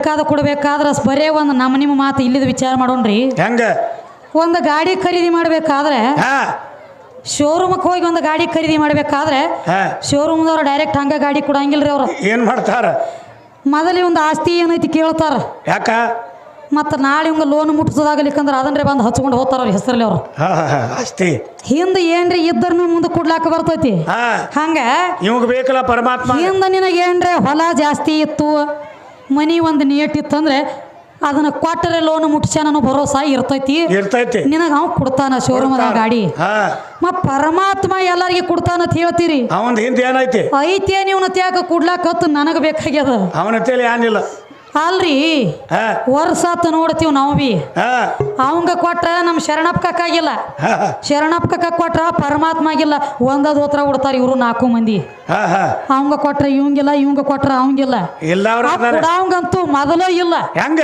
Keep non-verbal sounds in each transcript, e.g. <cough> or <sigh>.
ಬೇಕಾದ ಕೊಡ್ಬೇಕಾದ್ರೆ ಬರೇ ಒಂದು ನಮ್ಮ ನಿಮ್ಮ ಮಾತು ಇಲ್ಲಿದ ವಿಚಾರ ಮಾಡೋಣ್ರಿ. ಹೆಂಗ? ಒಂದು ಗಾಡಿ ಖರೀದಿ ಮಾಡ್ಬೇಕಾದ್ರೆ ಹಾ. ಶೋರೂಮಕ್ಕೆ ಹೋಗಿ ಒಂದು ಗಾಡಿ ಖರೀದಿ ಮಾಡ್ಬೇಕಾದ್ರೆ ಹಾ. ಶೋರೂಮ್ದವ್ರು ಡೈರೆಕ್ಟ್ ಹಂಗ ಗಾಡಿ ಕೊಡಂಗಿಲ್ರಿ ಅವ್ರು. ಏನ್ ಮಾಡ್ತಾರ? ಮೊದಲೇ ಒಂದು ಆಸ್ತಿ ಏನೈತಿ ಕೇಳ್ತಾರ. ಯಾಕ? ಮತ್ತು ನಾಳೆ ಇವಂಗ ಲೋನ್ ಮುಟ್ಸೋದಾಗಲಿಕ್ಕಂದ್ರೆ ಅದನ್ನೇ ಬಂದು ಹಚ್ಕೊಂಡು ಹೋಗ್ತಾರ ಅವ್ರ ಹೆಸರಲ್ಲಿ ಅವ್ರು. ಹಾ ಹಾ, ಹಾ ಆಸ್ತಿ. ಹಿಂದೆ ಏನ್ರಿ ಇದ್ದರ್ನು ಮುಂದೆ ಕೊಡ್ಲಾಕ ಬರ್ತೈತಿ? ಹಾ. ಹಂಗ? ಇವಾಗ ಬೇಕಲ್ಲ ಪರಮಾತ್ಮ. ಹಿಂದೆ ನಿನಗೆ ಏನ್ರಿ ಹೊಲ ಜಾಸ್ತಿ ಇತ್ತು? ಮನಿ ಒಂದು ನೀಟ್ ಇತ್ತಂದ್ರೆ ಅದನ್ನ ಕೊಟ್ಟರೆ ಲೋನ್ ಮುಟ್ಸ್ಯಾನ ಅನ್ನೋ ಭರೋಸಾ ಇರ್ತೈತಿ. ಇರ್ತೈತಿ. ನಿನಗೆ ಅವ್ ಕೊಡ್ತಾನ ಶೋರೂಮದಾಗ ಗಾಡಿ. ಮ ಪರಮಾತ್ಮ ಎಲ್ಲರಿಗೆ ಕೊಡ್ತಾನ ಅಂತ ಹೇಳ್ತೀರಿ. ಅವಂದ ಹಿಂದೆ ಏನೈತಿ? ಐತೆ ನೀವು ತ್ಯಾಕ ಕೊಡ್ಲಾಕತ್ತು ನನಗೆ ಬೇಕಾಗ್ಯದ. ಅವನ ತೇಲಿ ಏನಿಲ್ಲ. ಅಲ್ರಿ? ವರ್ಸಾತ್ ವರ್ಷಾತ್ ನೋಡ್ತೀವಿ ನಾವು ಬಿ. ಅವಂಗ ಕೊಟ್ರ ನಮ್ಮ ಶರಣಪ್ಪ ಕಕ್ಕ ಕೊಟ್ರ ಪರಮಾತ್ಮ ಆಗಿಲ್ಲ ಒಂದದ ಹೋತ್ರ ಉಡ್ತಾರ ಇವರು ನಾಲ್ಕು ಮಂದಿ. ಅವಂಗ ಕೊಟ್ರ ಇವಂಗಿಲ್ಲ ಇವಂಗ ಕೊಟ್ರ ಅವಂಗಿಲ್ಲ. ಅವಂಗಂತೂ ಮೊದಲ ಇಲ್ಲ. ಹೆಂಗ?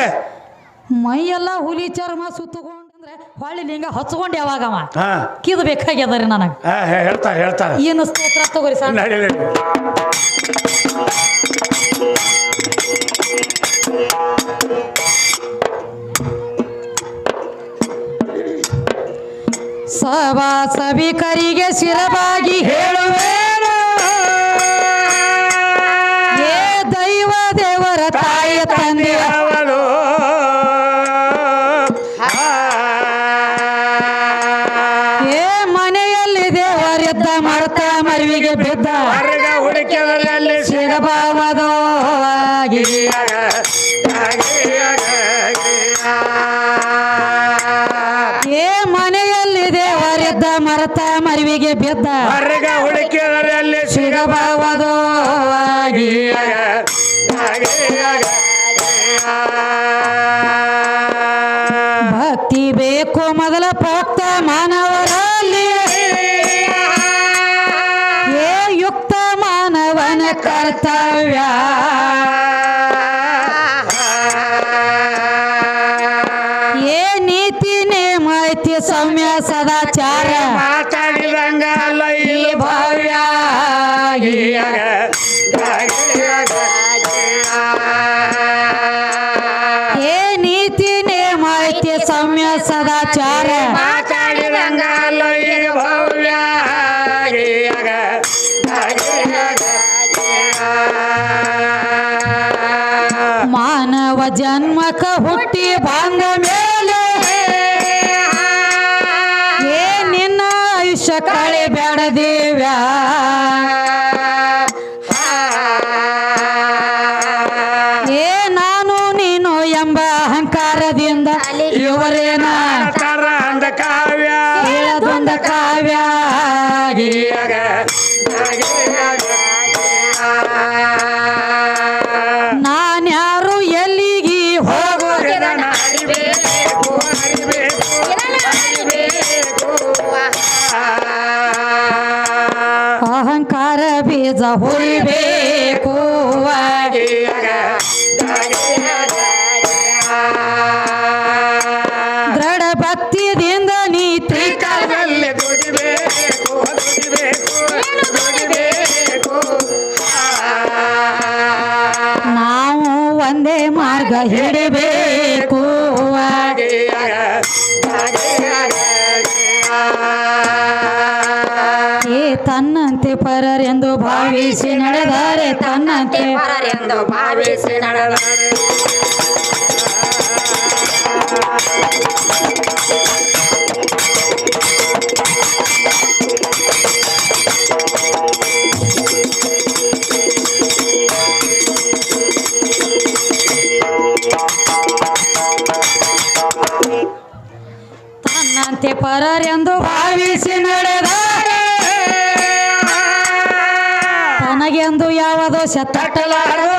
ಮೈ ಎಲ್ಲ ಹುಲಿ ಚರ್ಮ ಸುತ್ತಕೊಂಡ್ರೆ ಹೊಳ್ಳಿ ಲಿಂಗ ಹಚ್ಕೊಂಡ್ ಯಾವಾಗ ಅವ? ಕಿದ್ ಬೇಕಾಗ್ಯದ ರೀ ನನಗೆ. ಹೇಳ್ತಾರ ಹೇಳ್ತಾರ. ಏನು ಸ್ತೋತ್ರ ತಗೋರಿ ಸಣ್ಣ ನಡಿ ಸವಿಕರಿಗೆ ಶಿರವಾಗಿ ಹೇಳುವೇನು प्यार ফুটি ভাঙা ಹಿಡಬೇಕು ತನ್ನಂತೆ ಪರರೆಂದು ಭಾವಿಸಿ ನಡೆದರೆ ತನ್ನಂತೆ ಎಂದು ಭಾವಿಸಿ ನಡೆದರೆ ಪರರೆಂದು ಭಾವಿಸಿ ನಡೆದರೆ ತನಗೆಂದು ಯಾವ ದೋಷ ತಟ್ಟಲಾರದು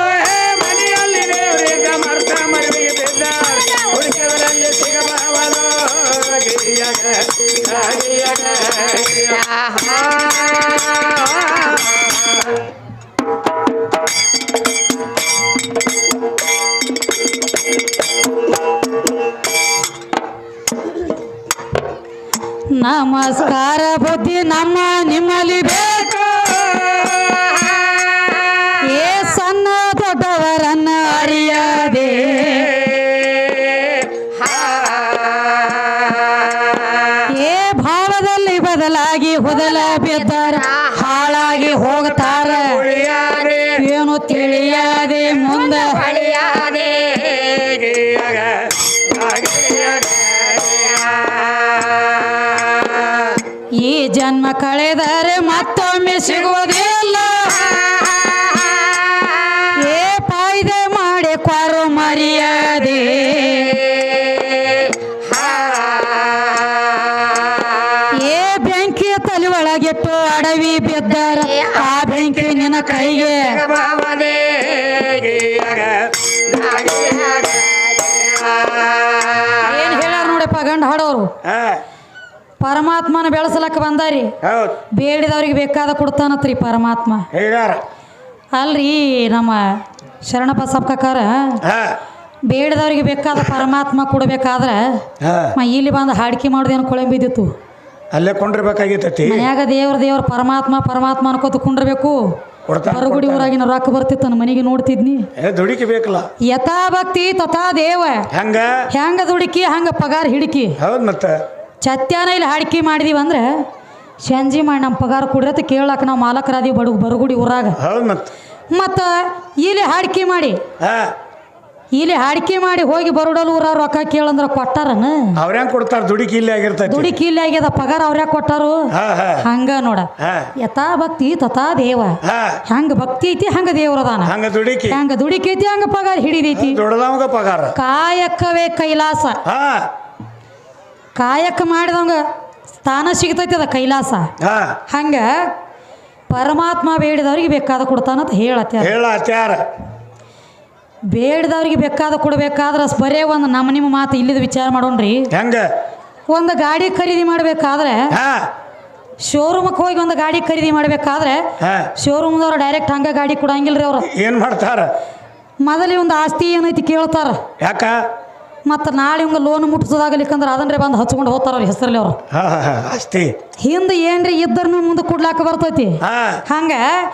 ನಮಸ್ಕಾರ ಬುದ್ಧಿ ನಮ್ಮ ನಿಮ್ಮಲ್ಲಿ ಬೇಕು ಕಳೆದರೆ ಮತ್ತೊಮ್ಮೆ ಸಿಗುವುದಿಲ್ಲ. ಪರಮಾತ್ಮನ ಬೆಳೆಸಲಕ್ಕ ಬಂದಾರಿ? ಹೌದು. ಬೇಡಿದವ್ರಿಗೆ ಬೇಕಾದ ಕೊಡ್ತಾನತ್ರಿ ಪರಮಾತ್ಮ. ಅಲ್ರಿ ನಮ್ಮ ಶರಣಪ್ಪ ಸಪ್ಕಾರ ಬೇಡದವ್ರಿಗೆ ಬೇಕಾದ ಪರಮಾತ್ಮ ಕೊಡ್ಬೇಕಾದ್ರೆ ಮ ಇಲ್ಲಿ ಬಂದು ಹಾಡಿಕೆ ಮಾಡೋದೇನು ಕೊಳಂಬಿ ಬಿದ್ದಿತ್ತು ಅಲ್ಲೇ ಕೊಂಡಿರ್ಬೇಕಾಗಿತ್ತೈತಿ. ಮನ್ಯಾಗ ದೇವ್ರ ದೇವ್ರ ಪರಮಾತ್ಮ ಪರಮಾತ್ಮ ಅನ್ಕೋತ ಕುಂಡ್ರಬೇಕು. ಹೊರಗುಡಿ ಊರಾಗಿನ ರೊಕ್ಕ ಬರ್ತಿತ್ತು ನನ್ನ ಮನೆಗೆ ನೋಡ್ತಿದ್ನಿ. ದುಡಿಕೆ ಬೇಕಲ್ಲ. ಯಥಾ ಭಕ್ತಿ ತಥಾ ದೇವ. ಹೆಂಗ? ಹೆಂಗ ದುಡುಕಿ ಹಂಗ ಪಗಾರ ಹಿಡಿಕಿ. ಹೌದ್ ಮತ್ತ. ಚತ್ಯಾನ ಇಲ್ಲಿ ಹಾಡಿಕೆ ಮಾಡಿದೀವಿ ಅಂದ್ರೆ ಸಂಜೆ ಮಾಡಿ ನಮ್ಮ ಪಗಾರ ಕೊಡ್ರತ್ತ ಕೇಳಕ್ಕೆ ನಾವು ಮಾಲಕರಾದೀವಿ ಬಡು ಬರಗುಡಿ ಊರಾಗ. ಮತ್ತ. ಇಲ್ಲಿ ಹಾಡಿಕೆ ಮಾಡಿ. ಇಲ್ಲಿ ಹಾಡಿಕೆ ಮಾಡಿ ಹೋಗಿ ಬರುಡಲ್ ಊರ ರೊಕ್ಕ ಕೇಳಂದ್ರ ಕೊಟ್ಟಾರನ? ಅವ್ರ್ಯಾಂಗ ಕೊಡ್ತಾರ? ದುಡಿಕೆ ಇಲ್ಲಿ ಆಗಿರ್ತೈತಿ. ದುಡಿಕಿ ಇಲ್ಲಿ ಆಗ್ಯದ ಪಗಾರ ಅವ್ರ್ಯಾಗ ಕೊಟ್ಟಾರು? ಹಂಗ ನೋಡ. ಯಥಾ ಭಕ್ತಿ ತಥಾ ದೇವ. ಹಂಗ ಭಕ್ತಿ ಐತಿ ಹಂಗ ದೇವ್ರದಾನ ಹಂಗ ದುಡಿಕೆ ಹಂಗ ದುಡಿಕೆ ಐತಿ ಹಂಗ ಪಗಾರ ಹಿಡಿದೈತಿ. ಪಗಾರ. ಕಾಯಕವೇ ಕೈಲಾಸ. ಕಾಯಕ ಮಾಡಿದವಂಗ ಸ್ಥಾನ ಸಿಗ್ತೈತಿ ಅದ ಕೈಲಾಸ. ಹಂಗ ಪರಮಾತ್ಮ ಬೇಡಿದವ್ರಿಗೆ ಬೇಕಾದ ಕೊಡ್ತಾನಂತ ಹೇಳತ್ಯಾರ ಹೇಳತ್ಯಾರ ಬೇಡಿದವ್ರಿಗೆ ಬೇಕಾದ ಕೊಡ್ಬೇಕಾದ್ರೆ ಬರೇ ಒಂದು ನಮ್ಮ ನಿಮ್ಮ ಮಾತು ಇಲ್ಲಿದ ವಿಚಾರ ಮಾಡೋಣ್ರಿ. ಹೆಂಗ? ಒಂದು ಗಾಡಿ ಖರೀದಿ ಮಾಡಬೇಕಾದ್ರೆ ಶೋರೂಮಕ್ಕೆ ಹೋಗಿ ಒಂದು ಗಾಡಿ ಖರೀದಿ ಮಾಡಬೇಕಾದ್ರೆ ಶೋರೂಮ್ದವ್ರು ಡೈರೆಕ್ಟ್ ಹಂಗ ಗಾಡಿ ಕೊಡಂಗಿಲ್ರಿ ಅವ್ರು. ಏನ್ ಮಾಡ್ತಾರ? ಮೊದಲೇ ಒಂದು ಆಸ್ತಿ ಏನೈತಿ ಕೇಳ್ತಾರ. ಯಾಕ? ಮತ್ತು ನಾಳೆ ಇವಂಗ ಲೋನ್ ಮುಟ್ಟಿಸೋದಾಗಲಿಕ್ಕಂದ್ರೆ ಅದನ್ನೇ ಬಂದು ಹಚ್ಕೊಂಡು ಹೋಗ್ತಾರ ಅವ್ರ. ಹೆಸರಲ್ಲಿ ಅವರು ಅಷ್ಟೇ. ಹಿಂದೆ ಏನ್ರಿ ಇದ್ದರೂ ಮುಂದೆ ಕೊಡ್ಲಾಕ ಬರ್ತೈತಿ? ಹಂಗ?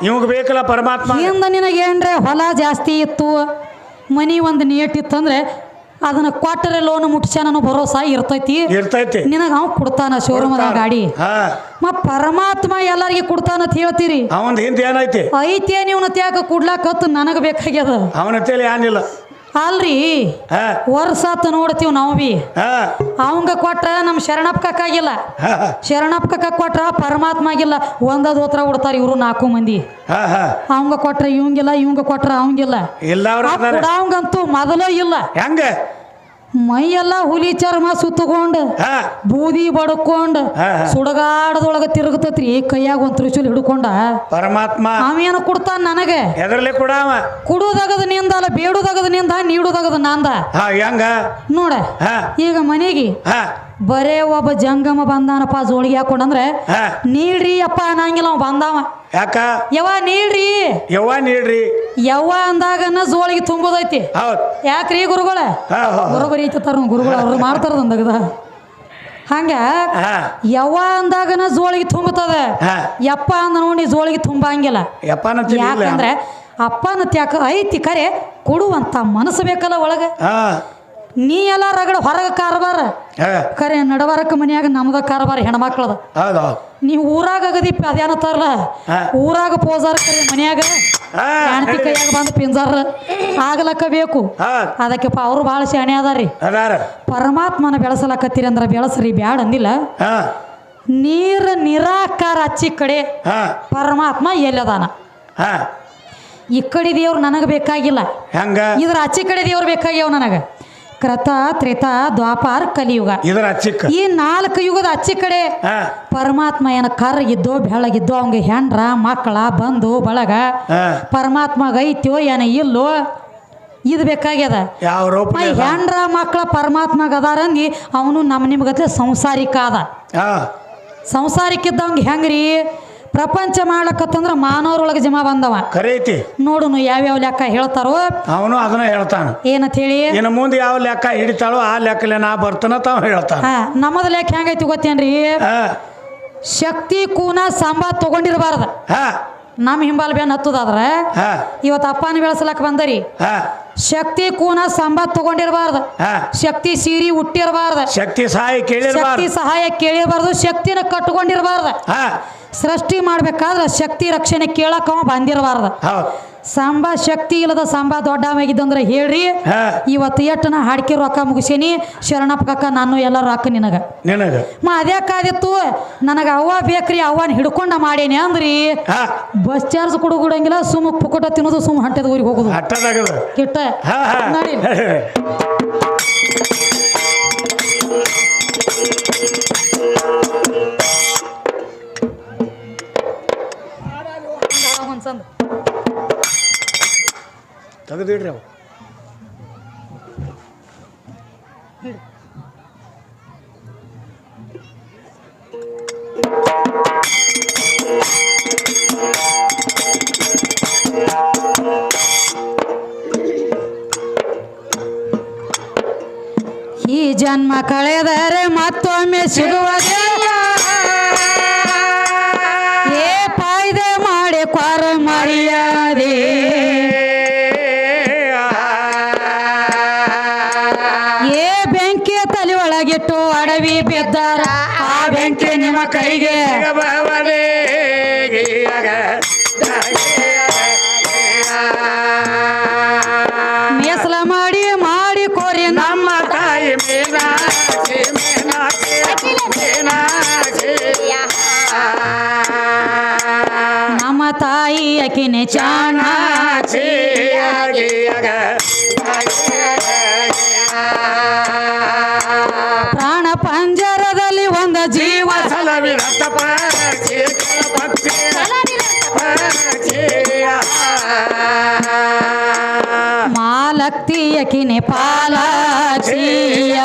ಇವಾಗ ಬೇಕಲ್ಲ ಪರಮಾತ್ಮ? ಹಿಂದೆ ನಿನಗೆ ಏನ್ರಿ ಹೊಲ ಜಾಸ್ತಿ ಇತ್ತು ಮನಿ ಒಂದು ನೀಟ್ ಇತ್ತಂದ್ರೆ ಅದನ್ನ ಕೊಟ್ಟರೆ ಲೋನ್ ಮುಟ್ಸ್ಯಾನ ಅನ್ನೋ ಭರೋಸಾ ಇರ್ತೈತಿ. ಇರ್ತೈತಿ. ನಿನಗೆ ಅವ್ ಕೊಡ್ತಾನ ಶೋರೂಮ್ ಗಾಡಿ. ಮ ಪರಮಾತ್ಮ ಎಲ್ಲರಿಗೆ ಕೊಡ್ತಾನ ಅಂತ ಹೇಳ್ತೀರಿ. ಅವಂದ್ ಹಿಂದೆ ಏನೈತಿ ಐತೆ ನೀವು ತ್ಯಾಕ ಕೊಡ್ಲಾಕತ್ತು ನನಗೆ ಬೇಕಾಗ್ಯದ? ಅವನ ಏನಿಲ್ಲ. ಅಲ್ರಿ? ವರ್ಸಾತ್ ವರ್ಷಾತ್ ನೋಡ್ತೀವಿ ನಾವು. ಬಿ ಅವಂಗ ಕೊಟ್ರ ನಮ್ಮ ಶರಣಪ್ಪ ಕಕ್ಕಾಗಿಲ್ಲ ಹಾ. ಶರಣಪ್ಪ ಕಕ್ಕ ಕೊಟ್ರ ಪರಮಾತ್ಮ ಆಗಿಲ್ಲ ಒಂದ ಹೋತ್ರ ಉಡ್ತಾರ ಇವರು ನಾಲ್ಕು ಮಂದಿ. ಅವಂಗ ಕೊಟ್ರ ಇವಂಗಿಲ್ಲ ಇವಂಗ ಕೊಟ್ರ ಅವಂಗಿಲ್ಲ. ಅವಂಗಂತೂ ಮೊದಲೇ ಇಲ್ಲ. ಹೆಂಗ? ಮೈಯೆಲ್ಲ ಹುಲಿ ಚರ್ಮ ಸುತ್ತಕೊಂಡು ಬೂದಿ ಬಡ್ಕೊಂಡು. ಸುಡಗಾಡದೊಳಗ ತಿರುಗತತ್ರಿ. ಕೈಯಾಗ ಒಂದು ತ್ರಿಶೂಲ್ ಹಿಡ್ಕೊಂಡ. ಪರಮಾತ್ಮ. ಅವೇನು ಕೊಡ್ತಾನ ನನಗೆ. ಎದರ್ಲಿ ಕೂಡ ಕುಡುದಗದ ನಿಂದ ಅಲ್ಲ ಬೇಡುದಗದ ನಿಂದ ನೀಡುದಗದ ನಂದ. ಹೆಂಗ? ನೋಡ ಈಗ ಮನೆಗೆ ಬರೇ ಒಬ್ಬ ಜಂಗಮ ಬಂದಾನಪ್ಪ ಜೋಳಿಗೆ ಹಾಕೊಂಡಂದ್ರೆ ನೀಡ್ರಿ ಅಪ್ಪ ಅನ್ನಂಗಿಲ್ಲ ಅವ ಬಂದಾವ. ಯಾಕ? ಯವ ನೀಡ್ರಿ ಯವ್ವ ನೀಡ್ರಿ ಯವ್ವ ಅಂದಾಗನ ಜೋಳಿಗೆ ತುಂಬೋದೈತಿ. ಹೌದು. ಯಾಕ್ರಿ ಗುರುಗಳ? ಐತಿ ತರ ಗುರುಗಳು ಅವ್ರು ಮಾಡ್ತಾರ ಅಂದಾಗದ ಹಂಗ ಯವ್ವ ಅಂದಾಗನ ಜೋಳಿಗೆ ತುಂಬುತ್ತದ ಯಪ್ಪ ಅಂದ ನೋಡಿ ಜೋಳಿಗೆ ತುಂಬಂಗಿಲ್ಲ. ಯಪ್ಪನ ಯಾಕಂದ್ರೆ ಅಪ್ಪನ ತ್ಯಾಕ ಐತಿ ಕರೆ ಕೊಡುವಂತ ಮನಸ್ಸು ಬೇಕಲ್ಲ ಒಳಗೆ. ನೀ ಎಲ್ಲ ರಗಡ ಹೊರಗೆ ಕಾರಬಾರ ಖರೆ ಕರೆ ನಡವರಕ ಮನ್ಯಾಗ ನಮ್ದ ಕಾರಬಾರ ಹೆಣ್ಮಕ್ಳದ. ನೀ ಊರಾಗ ಅಗದಿಪ್ಪ ಅದೇನತ್ತಾರಲ್ಲ ತರಲ. ಊರಾಗ ಪೋಜಾರ ಕರೆ ಮನ್ಯಾಗ. ಹೆಣ್ತಿ ಕೈಯಾಗ ಬಂದು ಪಿಂಜಾರ ಆಗ್ಲಕ್ಕ ಬೇಕು. ಹಾ. ಅದಕ್ಕೆಪ್ಪ ಅವರು ಭಾಳ ಶಾಣೆ ಅದಾರಿ. ಪರಮಾತ್ಮನ ಬೆಳೆಸಲಕತ್ತೀರಿ ಅಂದ್ರೆ ಬೆಳೆಸ್ರಿ ಬ್ಯಾಡ ಅಂದಿಲ್ಲ. ನೀರ ನಿರಾಕಾರ ಅಚ್ಚಿ ಕಡೆ ಪರಮಾತ್ಮ ಎಲ್ಲದಾನ. ಈ ಕಡೆ ದೇವ್ರು ನನಗೆ ಬೇಕಾಗಿಲ್ಲ. ಇದ್ರ ಅಚ್ಚಿ ಕಡೆ ದೇವ್ರು ಬೇಕಾಗ್ಯಾವ ನನಗೆ. ಕ್ರತ ತ್ರೇತ ದ್ವಾಪಾರ ಕಲಿಯುಗ. ಇದ್ರ ಈ ನಾಲ್ಕು ಯುಗದ ಅಚ್ಚಿ ಕಡೆ ಹಾ. ಪರಮಾತ್ಮ ಏನ ಕರ್ಗಿದ್ದೋ ಬೆಳಗಿದ್ದೋ ಅವಂಗ ಹೆಂಡ್ರ ಮಕ್ಕಳ ಬಂಧು ಬಳಗ. ಪರಮಾತ್ಮ ಪರಮಾತ್ಮಗ ಐತ್ಯೋ ಏನ ಇಲ್ಲೋ ಇದು ಬೇಕಾಗ್ಯದ. ಯಾವ ಮ ಹೆಂಡ್ರ ಮಕ್ಕಳ ಪರಮಾತ್ಮಗ ಅದಾರಂದಿ ಅವನು ನಮ್ಮ ನಿಮ್ಗತ್ತೆ ಸಂಸಾರಿಕ ಅದ ಹಾ. ಸಂಸಾರಿಕಿದ್ದವಂಗ ಹೆಂಗ್ರಿ? ಪ್ರಪಂಚ ಮಾಡ್ಲಕತ್ತಂದ್ರ ಮಾನವರೊಳಗೆ ಜಮಾ ಬಂದವ. ಕರೀತಿ. ನೋಡು ನೋಡುನು ಯಾವ್ಯಾವ ಲೆಕ್ಕ ಹೇಳ್ತಾರೋ ಅವನು ಅದನ್ನ ಹೇಳ್ತಾನ. ಏನಂತ ಹೇಳಿ ಇನ್ನು ಮುಂದೆ ಯಾವ ಲೆಕ್ಕ ಹಿಡಿತಾಳೋ ಆ ಲೆಕ್ಕಲೆ ನಾ ಬರ್ತಾನ ತಾವ್ ಹೇಳ್ತಾನ. ಹಾ ನಮ್ಮದ ಲೆಕ್ಕ ಹೆಂಗೈತಿ ಗೊತ್ತೇನ್ರಿ? ಹಾ. ಶಕ್ತಿ ಕೂನ ಸಾಂಬಾ ತಗೊಂಡಿರಬಾರ್ದ. ಹಾ. ನಮ್ಮ ಹಿಂಬಾಲ್ ಬೇನ್ ಹತ್ತದಾದ್ರ ಹಾ. ಇವತ್ತು ಅಪ್ಪನ ಬೆಳೆಸಲಕ್ ಬಂದರಿ. ಹಾ. ಶಕ್ತಿ ಕೂನ ಸಂಬತ್ ತಗೊಂಡಿರಬಾರ್ದ. ಹಾ. ಶಕ್ತಿ ಸೀರಿ ಹುಟ್ಟಿರಬಾರ್ದ. ಶಕ್ತಿ ಸಹಾಯ ಶಕ್ತಿ ಸಹಾಯ ಕೇಳಿರಬಾರ್ದು. ಶಕ್ತಿನ ಕಟ್ಕೊಂಡಿರಬಾರ್ದ. ಹಾ. ಸೃಷ್ಟಿ ಮಾಡ್ಬೇಕಾದ್ರೆ ಶಕ್ತಿ ರಕ್ಷಣೆ ಕೇಳಕ್ಕ ಅವ ಬಂದಿರಬಾರ್ದ. ಸಾಂಬಾ ಶಕ್ತಿ ಇಲ್ಲದ ಸಾಂಬಾ ದೊಡ್ಡವಾಗಿದ್ದಂದ್ರೆ ಹೇಳ್ರಿ ಇವತ್ತು ಇವತ್ತು ನಾ ಹಾಡ್ಕಿ ರೊಕ್ಕ ಮುಗಿಸೇನಿ ಶರಣಪ್ಪ ಕಕ್ಕ ನಾನು ಎಲ್ಲ ರೊಕ್ಕ ನಿನಗ. ಮಾ ಅದೇ ಕಾದಿತ್ತು ನನಗೆ ಅವ್ವ ಬೇಕ್ರಿ ಅವ್ವನ ಹಿಡ್ಕೊಂಡ ಮಾಡೇನಿ ಅಂದ್ರಿ. ಬಸ್ ಚಾರ್ಜ್ ಕೊಡಂಗಿಲ್ಲ ಸುಮ್ಮ ಪುಕೋಟ ತಿನ್ನೋದು ಸುಮ್ ಹಂಟದ ಊರಿಗೆ ಹೋಗುದು. ಕಿಟ್ಟ. ನೋಡಿ <laughs> ಒಂದ್ಸಂದ್. ತೆಗೆದಿಡ್ರಿ ಅವು ಈ ಜನ್ಮ ಕಳೆದರೆ ಮತ್ತೊಮ್ಮೆ ಸಿಗುವುದಿಲ್ಲ ಅಕಿನೆ ಪಾಲಾಕ್ಷಿಯ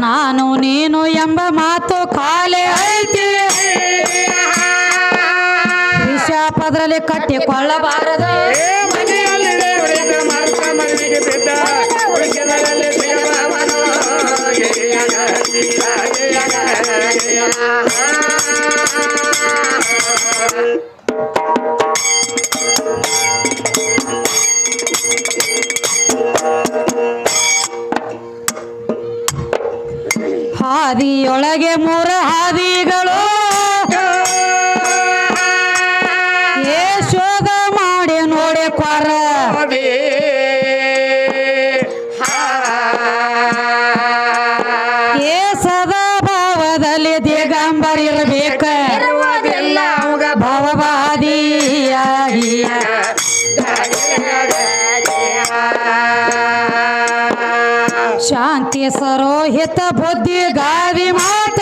ನಾನು ನೀನು ಎಂಬ ಮಾತು ಕಾಲೆ ಐತಿ. ವಿಷಾಪದ್ರಲ್ಲಿ ಕಟ್ಟಿಕೊಳ್ಳಬಾರದು. ಹಾದಿಯೊಳಗೆ ಮೂರ ಶಾಂತಿ ಸರೋಹಿತ ಬುದ್ಧಿ ಗಾವಿ ಮಾತ.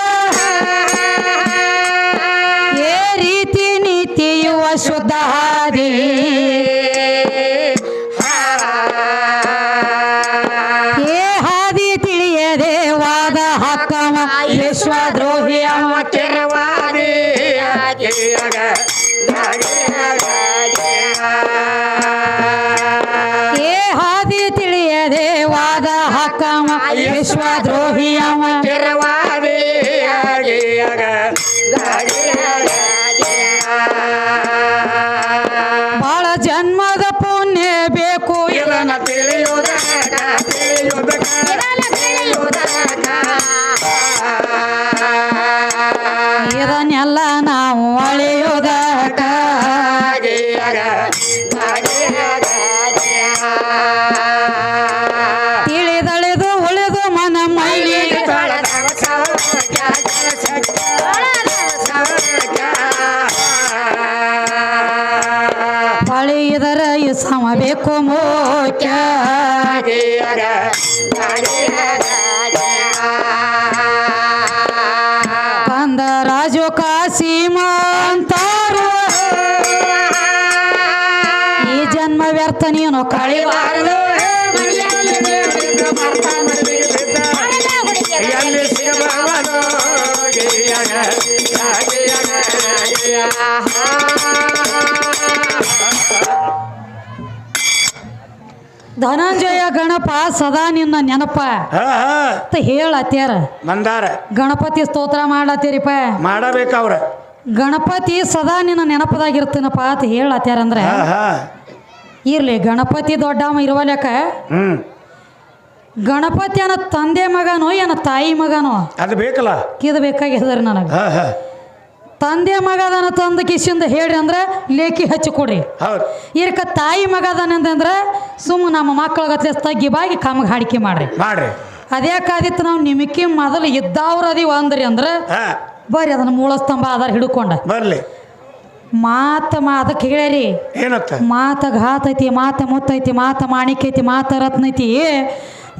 ಏ ರೀತಿ ನೀತಿಯುವ ಶುದ್ಧ ಹಾದಿ. ಧನಂಜಯ ಗಣಪ ಸದಾ ನಿನ್ನ ನೆನಪ. ಅಂತ ಹೇಳತ್ಯಾರ. ಮಂದಾರ ಗಣಪತಿ ಸ್ತೋತ್ರ ಮಾಡ್ಲತ್ತೀರಿಪ್ಪ ಮಾಡಬೇಕವ್ರ ಗಣಪತಿ ಸದಾ ನಿನ್ನ ನೆನಪದಾಗಿರ್ತೀನಪ್ಪ ಅಂತ ಹೇಳತ್ಯಾರ ಅಂದ್ರೆ ಇರ್ಲಿ ಗಣಪತಿ ದೊಡ್ಡಮ್ಮ ಇರುವ ಲೆಕ್ಕ. ಗಣಪತಿ ಅನ್ನ ತಂದೆ ಮಗನೋ ಏನ ತಾಯಿ ಮಗನೋ? ಅದು ಬೇಕಲ್ಲ. ಇದು ಬೇಕಾಗ್ಯದ್ರಿ ನನಗೆ. ತಂದೆ ಮಗದನ ತಂದು ಕಿಶಿಂದ ಹೇಳಿ ಅಂದ್ರೆ ಲೇಖಿ ಹಚ್ಚಿ ಕೊಡ್ರಿ. ಇರ್ಕ ತಾಯಿ ಮಗದನ ಅಂತಂದ್ರೆ ಸುಮ್ಮ ನಮ್ಮ ಮಕ್ಕಳಗತ್ಲೆ ತಗ್ಗಿ ಬಾಗಿ ಕಾಮಗೆ ಹಾಡಿಕೆ ಮಾಡ್ರಿ. ಮಾಡ್ರಿ. ಅದ್ಯಾಕಾದಿತ್ತು ನಾವು ನಿಮಗೆ ಮೊದಲು ಇದ್ದವ್ರು ಅದಿ ಒಂದ್ರಿ ಅಂದ್ರೆ ಬರ್ರಿ ಅದನ್ನ ಮೂಲ ಸ್ತಂಭ ಆಧಾರ ಹಿಡ್ಕೊಂಡ. ಬರ್ಲಿ. ಮಾತ ಮಾ ಅದಕ್ಕೆ ಹೇಳ್ರಿ ಏನತ್ತ? ಮಾತ ಘಾತ ಐತಿ ಮಾತ ಮುತ್ತೈತಿ ಮಾತ ಮಾಣಿಕೈತಿ ಐತಿ ಮಾತ ರತ್ನ ಐತಿ.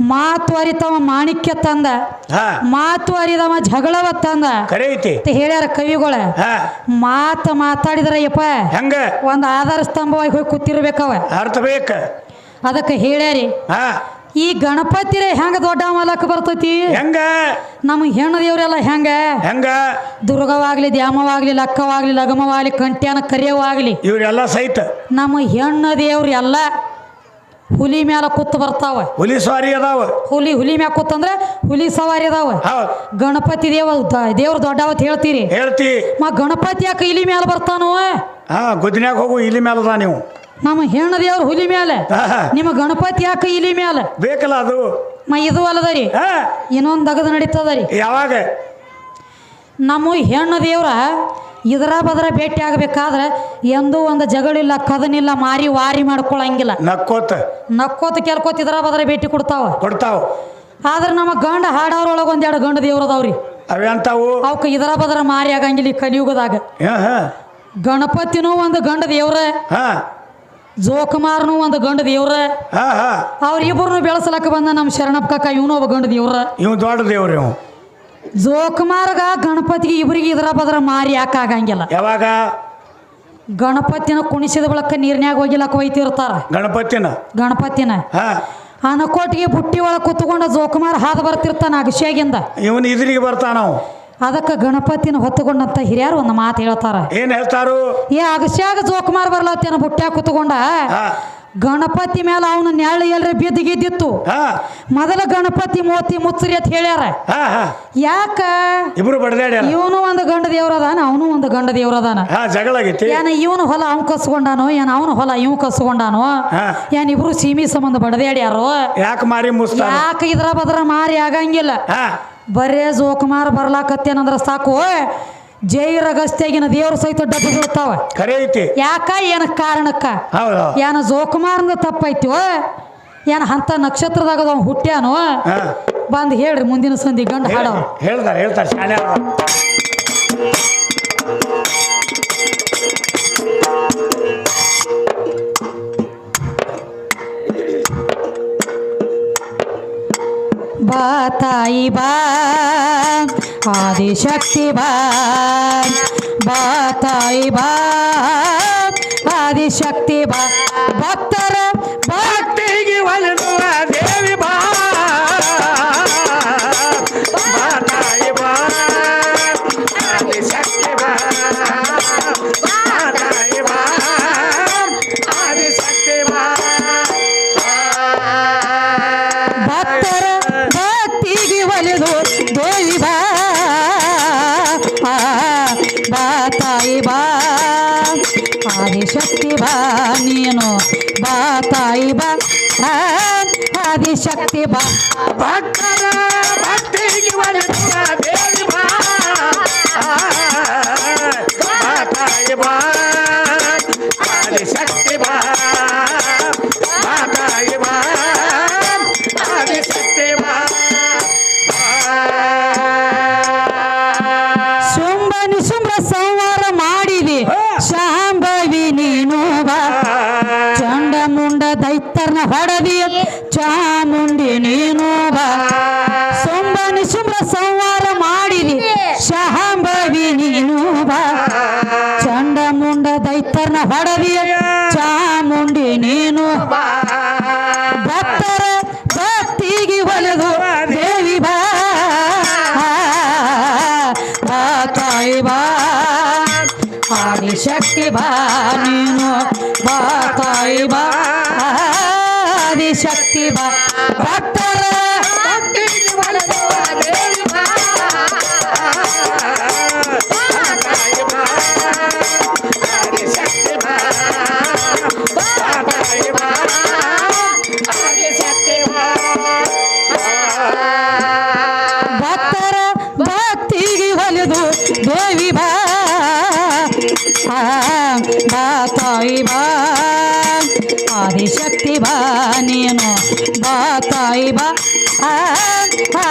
ಮಾತು ಅರಿತವ ಮಾಣಿಕ್ಯ ತಂದ. ಹಾ. ಮಾತು ಅರಿದವ ಜಗಳವ ತಂದ. ಹೇಳ್ಯಾರ ಕವಿಗಳ. ಮಾತು ಮಾತಾಡಿದ್ರ ಯಪ್ಪ ಹೆಂಗ? ಒಂದ್ ಆಧಾರ ಸ್ತಂಭವಾಗಿ ಹೋಗಿ ಕೂತಿರ್ಬೇಕವ. ಅರ್ಥ ಬೇಕ. ಅದಕ್ಕೆ ಹೇಳ್ಯಾರಿ. ಹಾ. ಈ ಗಣಪತಿರೇ ಹೆಂಗ ದೊಡ್ಡ ಮಲಕ್ ಬರ್ತೈತಿ? ಹೆಂಗ? ನಮ್ಮ ಹೆಣ್ಣು ದೇವ್ರೆಲ್ಲ ಹೆಂಗ? ಹೆಂಗ? ದುರ್ಗವಾಗ್ಲಿ ದ್ಯಾಮವಾಗ್ಲಿ ಲಕ್ಕವಾಗ್ಲಿ ಲಗಮವಾಗ್ಲಿ ಕಂಟ್ಯಾನ ಕರಿಯವಾಗ್ಲಿ. ಇವ್ರೆಲ್ಲ ಸಹಿತ. ನಮ್ಮ ಹೆಣ್ಣು ದೇವ್ರು ಎಲ್ಲ ಹುಲಿ ಮ್ಯಾಲ ಕೂತ್ ಬರ್ತಾವ. ಹುಲಿ ಸವಾರಿ ಅದಾವ. ಹುಲಿ ಹುಲಿ ಮ್ಯಾಲ ಕೂತಂದ್ರೆ ಹುಲಿ ಸವಾರಿ ಅದಾವ. ಗಣಪತಿ ದೇವ ದೇವ್ರ ದೊಡ್ಡಾವತ್ ಹೇಳ್ತೀರಿ. ಹೇಳ್ತಿ. ಮಾ ಗಣಪತಿ ಯಾಕೆ ಇಲಿ ಮ್ಯಾಲ ಬರ್ತಾನೋ? ಹಾ ಗುದ್ನ್ಯಾಗ ಹೋಗು ಇಲಿ ಮ್ಯಾಲ ಅದ ನೀವು. ನಮ್ಮ ಹೆಣ್ಣ ದೇವ್ರ ಹುಲಿ ಮ್ಯಾಲೆ. ನಿಮ್ಮ ಗಣಪತಿ ಯಾಕೆ ಇಲಿ ಮ್ಯಾಲ? ಬೇಕಲ್ಲ ಅದು. ಮ ಇದು ಅಲ್ಲದರಿ. ಹಾ. ಇನ್ನೊಂದು ನಡೀತದ ನಡೀತದರಿ. ಯಾವಾಗ? ನಮ್ಮ ಹೆಣ್ಣು ದೇವ್ರ ಇದರ ಬದರ ಭೇಟಿ ಆಗ್ಬೇಕಾದ್ರೆ ಎಂದೂ ಒಂದು ಜಗಳಿಲ್ಲ ಕದನಿಲ್ಲ ಮಾರಿ ವಾರಿ ಮಾಡ್ಕೊಳಂಗಿಲ್ಲ. ನಕ್ಕೋತ. ನಕ್ಕೋತ ಕೇಳ್ಕೋತ ಇದರ ಬದ್ರ ಭೇಟಿ ಕೊಡ್ತಾವ. ಕೊಡ್ತಾವ. ಆದ್ರೆ ನಮ್ಮ ಗಂಡ ಹಾಡೋರೊಳಗೆ ಎರಡು ಗಂಡ ದೇವ್ರದವ್ರಿ. ಅವೆಂತಾವು ಅವಕ್ಕೆ ಇದರ ಬದ್ರ ಮಾರಿ ಆಗಂಗಿಲ್ಲ ಈ ಕಲಿಯುಗದಾಗ. ಗಣಪತಿನೂ ಒಂದು ಗಂಡ ದೇವ್ರ. ಜೋಕುಮಾರ್ನು ಒಂದು ಗಂಡ ದೇವ್ರ. ಅವ್ರ ಇಬ್ಬರು ಅವ್ರಿಬ್ಬರನ್ನು ಬೆಳೆಸಲಕ್ಕ ಬಂದ ನಮ್ಮ ಶರಣಪ್ಪ ಕಾಕ ಇವನು ಒಬ್ಬ ಗಂಡ ದೇವ್ರ. ಇವ್ ದೊಡ್ಡ ದೇವ್ರಿ ಇವ್. ಜೋಕುಮಾರ್ಗ ಗಣಪತಿಗೆ ಇಬ್ಬರಿಗೆ ಇದ್ರ ಬದ್ರ ಮಾರಿ ಯಾಕೆ ಆಗಂಗಿಲ್ಲ? ಯಾವಾಗ? ಗಣಪತಿನ ಕುಣಿಸಿದ ಬಳಕ ನೀರ್ನ್ಯಾಗ ಹೋಗಿಲಕ್ಕ ಹೋಯ್ತಿರ್ತಾರ. ಗಣಪತಿನ? ಗಣಪತಿನ. ಅನಕೋಟಿಗೆ ಬುಟ್ಟಿ ಒಳಗೆ ಕುತ್ಕೊಂಡು ಜೋಕುಮಾರ್ ಹಾದು ಬರ್ತಿರ್ತಾನ ಅಗಶಿಯಾಗಿಂದ ಇವನು ಇದ್ರಿಗೆ ಬರ್ತಾನ ಅದಕ್ಕೆ ಗಣಪತಿನ ಹೊತ್ತುಕೊಂಡಂತ ಹಿರಿಯರು ಒಂದು ಮಾತು ಹೇಳ್ತಾರ. ಏನ್ ಹೇಳ್ತಾರು? ಏ ಅಗಸ್ಯಾಗ ಜೋಕುಮಾರ್ ಬರ್ಲತ್ತೇನ ಬುಟ್ಟ್ಯಾಗ ಕುತ್ಕೊಂಡ? ಗಣಪತಿ ಮೇಲೆ ಅವನ ನೆಳ ಎಲ್ರಿ ಬಿದ್ದು ಗಿದ್ದಿತ್ತು. ಹಾ. ಮೊದಲ ಗಣಪತಿ ಮೋತಿ ಮುಚ್ಚರಿ ಅಂತ ಹೇಳ್ಯಾರ. ಹಾ ಹಾ. ಯಾಕ? ಇಬ್ರು ಬಡ್ದಾಡ್ಯಾರ. ಇವನು ಒಂದು ಗಂಡ ದೇವ್ರದಾನ ಅವನು ಒಂದು ಗಂಡ ದೇವ್ರದಾನ ಹಾ ಏನ ಇವನು ಹೊಲ ಅವ್ನು ಕಸ್ಕೊಂಡಾನೋ ಏನ ಅವನು ಹೊಲ ಇವ್ ಕಸ್ಕೊಂಡಾನೋ ಹಾ. ಏನ್ ಇಬ್ರು ಸೀಮಿ ಸಂಬಂಧ ಬಡದಾಡ್ಯಾರೋ? ಯಾಕೆ ಮಾರಿ ಯಾಕೆ ಇದ್ರ ಬದ್ರ ಮಾರಿ ಆಗಂಗಿಲ್ಲ. ಹಾ. ಬರೇ ಜೋಕುಮಾರ್ ಬರ್ಲಾಕತ್ತೇನಂದ್ರ ಸಾಕು. ಜೈರ ಗಸ್ತಿಯಾಗಿನ ದೇವರು ಸಹಿತ ಡಬ್ಬು ಬೀಳ್ತಾವ. ಕರೆ ಐತಿ ಯಾಕ? ಏನ ಕಾರಣಕ್ಕ? ಹೌದು. ಏನ ಜೋಕುಮಾರ್ನ ತಪ್ಪೈತಿ ಏನ ಹಂತ ನಕ್ಷತ್ರದಾಗ ಅವ ಹುಟ್ಟ್ಯಾನೋ ಬಂದ್ ಹೇಳ್ರಿ ಮುಂದಿನ ಸಂಧಿ ಗಂಡು ಹಾಡವ ಹೇಳ್ತಾರೆ ಹೇಳ್ತಾರೆ ಶಾಲೆ ಬಾ ತಾಯಿ ಬಾ. ಆದಿಶಕ್ತಿ ಬಾ ಬಾ ತಾಯಿ ಬಾ ಆದಿಶಕ್ತಿ ಬಾ. ಭಕ್ತರ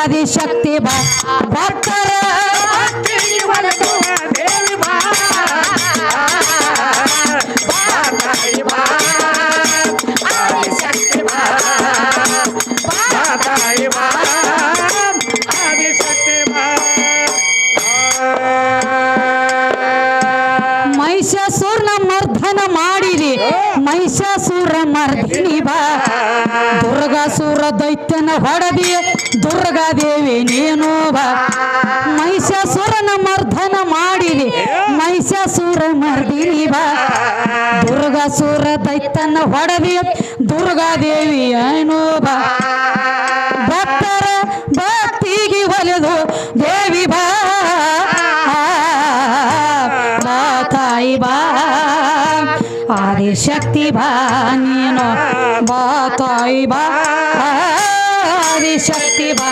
ಆದಿಶಕ್ತಿ ಬಾ ಭಕ್ತರ ಮರ್ದನ ಮಾಡಿರಿ. ಮಹಿಷಾಸುರ ಮರ್ದಿನಿ ಬಾ. ದುರ್ಗಾಸುರ ದೈತ್ಯನ ಹೊಡೆದಿ. ದುರ್ಗಾದೇವಿ ನೀನು ಬಾ. ಮಹಿಷಾಸುರನ ಮರ್ಧನ ಮಾಡಿರಿ. ಮಹಿಷಾಸುರ ಮರ್ದಿನಿ ಬಾ. ದುರ್ಗಾಸುರ ದೈತ್ಯನ ಹೊಡೆದಿ. ದುರ್ಗಾದೇವಿ ಏನೋ ಬಾ. ಬಾ ಬಾ ತಾಯಿ ಬಾ ಶಕ್ತಿ ಬಾ.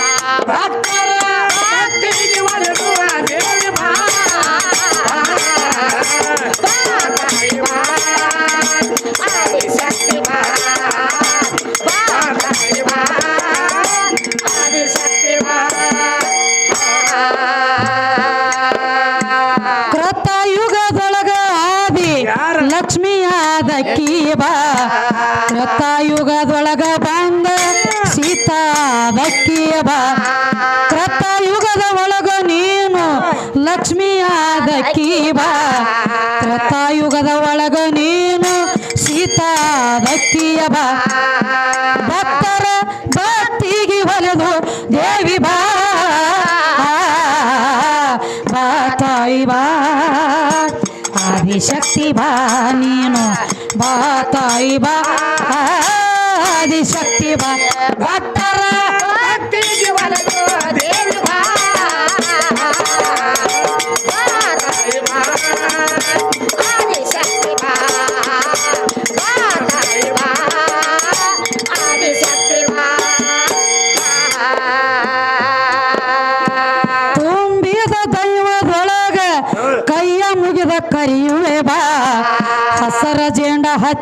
ಬಾ ನೀನು. ಬಾ ತಾಯಿ ಬಾ. ಆದಿಶಕ್ತಿ ಬಾ.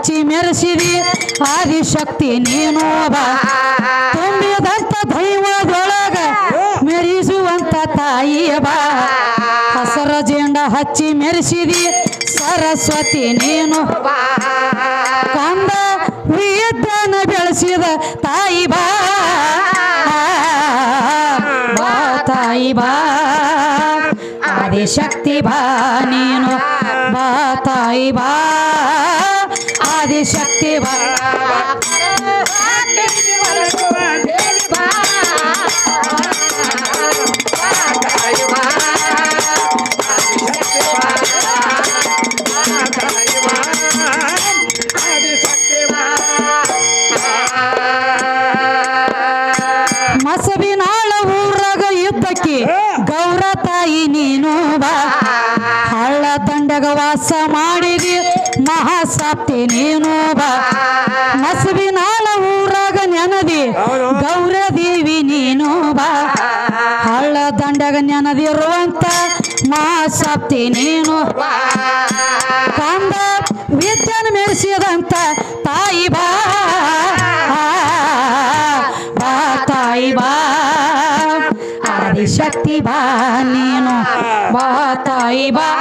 ಹಚ್ಚಿ ಮೆರೆಸಿದಿ ಆದಿಶಕ್ತಿ ನೀನು ಬಾ. ತುಂಬಿದಂತ ದೈವದೊಳಗ ಮೆರೆಸುವಂತ ತಾಯಿಯ ಬಾ. ಹಸರ ಜೇಂಡ ಹಚ್ಚಿ ಮೆರೆಸಿದಿ ಸರಸ್ವತಿ ನೀನು ಕಂದ ವಿದ್ಯನ ಬೆಳೆಸಿದ ತಾಯಿ ಬಾ. ಬಾ ತಾಯಿ ಬಾ. ಆದಿಶಕ್ತಿ ಬಾ ನೀನು. ಬಾ ತಾಯಿ ಬಾ. ಮಹಾಸಪ್ತಿ ನೀನು. ಕಂದ ವಿದ್ಯನ ಮೆರೆಸಿದಂತ ತಾಯಿ ಬಾ. ಬಾ ತಾಯಿ ಬಾ. ಆದಿಶಕ್ತಿ ಬಾ ನೀನು. ಬಾ ತಾಯಿ ಬಾ.